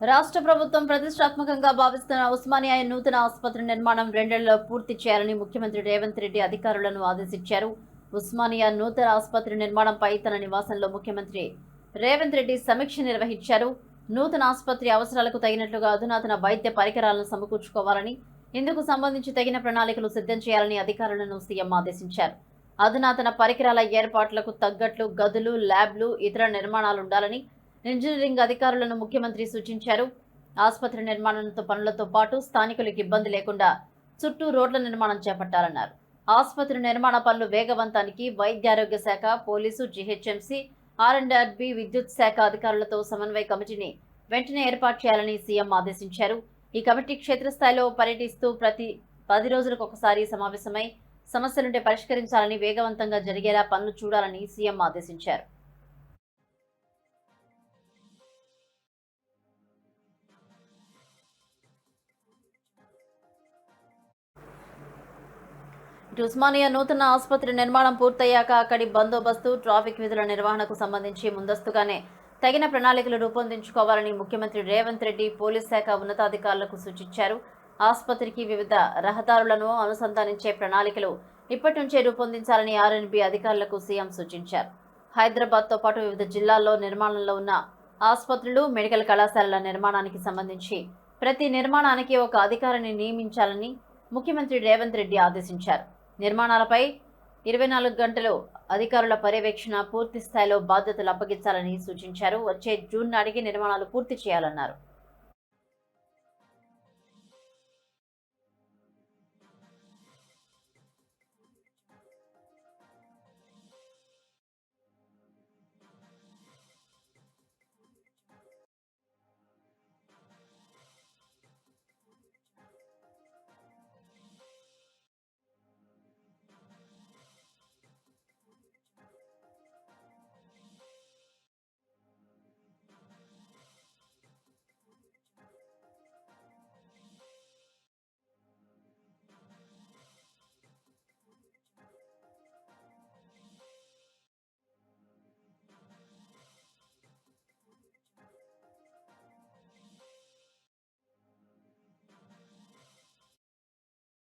రాష్ట్ర ప్రభుత్వం ప్రతిష్టాత్మకంగా భావిస్తున్న ఉస్మానియా నూతన ఆసుపత్రి నిర్మాణం రెండేళ్ళలో పూర్తి చేయాలని ముఖ్యమంత్రి రేవంత్ రెడ్డి అధికారులను ఆదేశించారు. ఉస్మానియా నూతన ఆసుపత్రి నిర్మాణంపై తన నివాసంలో ముఖ్యమంత్రి రేవంత్ రెడ్డి సమీక్ష నిర్వహించారు. నూతన ఆసుపత్రి అవసరాలకు తగినట్లుగా అధునాతన వైద్య పరికరాలను సమకూర్చుకోవాలని ఇందుకు సంబంధించి తగిన ప్రణాళికలు సిద్ధం చేయాలని అధికారులను సీఎం ఆదేశించారు. అధునాతన పరికరాల ఏర్పాట్లకు తగ్గట్లు గదులు ల్యాబ్లు ఇతర నిర్మాణాలు ఉండాలని ఇంజనీరింగ్ అధికారులను ముఖ్యమంత్రి సూచించారు. ఆసుపత్రి నిర్మాణంతో పనులతో పాటు స్థానికులకు ఇబ్బంది లేకుండా చుట్టూ రోడ్ల నిర్మాణం చేపట్టాలన్నారు. ఆసుపత్రి నిర్మాణ పనులు వేగవంతానికి వైద్యారోగ్య శాఖ police GHMC R and R B విద్యుత్ శాఖ అధికారులతో సమన్వయ కమిటీని వెంటనే ఏర్పాటు చేయాలని సీఎం ఆదేశించారు. ఈ కమిటీ క్షేత్రస్థాయిలో పర్యటిస్తూ ప్రతి పది రోజులకు ఒకసారి సమావేశమై సమస్యలుంటే పరిష్కరించాలని వేగవంతంగా జరిగేలా పనులు చూడాలని సీఎం ఆదేశించారు. ఇటు ఉస్మానియా నూతన ఆసుపత్రి నిర్మాణం పూర్తయ్యాక అక్కడి బందోబస్తు ట్రాఫిక్ విధుల నిర్వహణకు సంబంధించి ముందస్తుగానే తగిన ప్రణాళికలు రూపొందించుకోవాలని ముఖ్యమంత్రి రేవంత్ రెడ్డి పోలీస్ శాఖ ఉన్నతాధికారులకు సూచించారు. ఆసుపత్రికి వివిధ రహదారులను అనుసంధానించే ప్రణాళికలు ఇప్పటి నుంచే రూపొందించాలని ఆర్ఎన్బి అధికారులకు సీఎం సూచించారు. హైదరాబాద్తో పాటు వివిధ జిల్లాల్లో నిర్మాణంలో ఉన్న ఆసుపత్రులు మెడికల్ కళాశాలల నిర్మాణానికి సంబంధించి ప్రతి నిర్మాణానికి ఒక అధికారిని నియమించాలని ముఖ్యమంత్రి రేవంత్ రెడ్డి ఆదేశించారు. నిర్మాణాలపై ఇరవై నాలుగు గంటలు అధికారుల పర్యవేక్షణ పూర్తి స్థాయిలో బాధ్యతలు అప్పగించాలని సూచించారు. వచ్చే జూన్ నాటికి నిర్మాణాలు పూర్తి చేయాలన్నారు.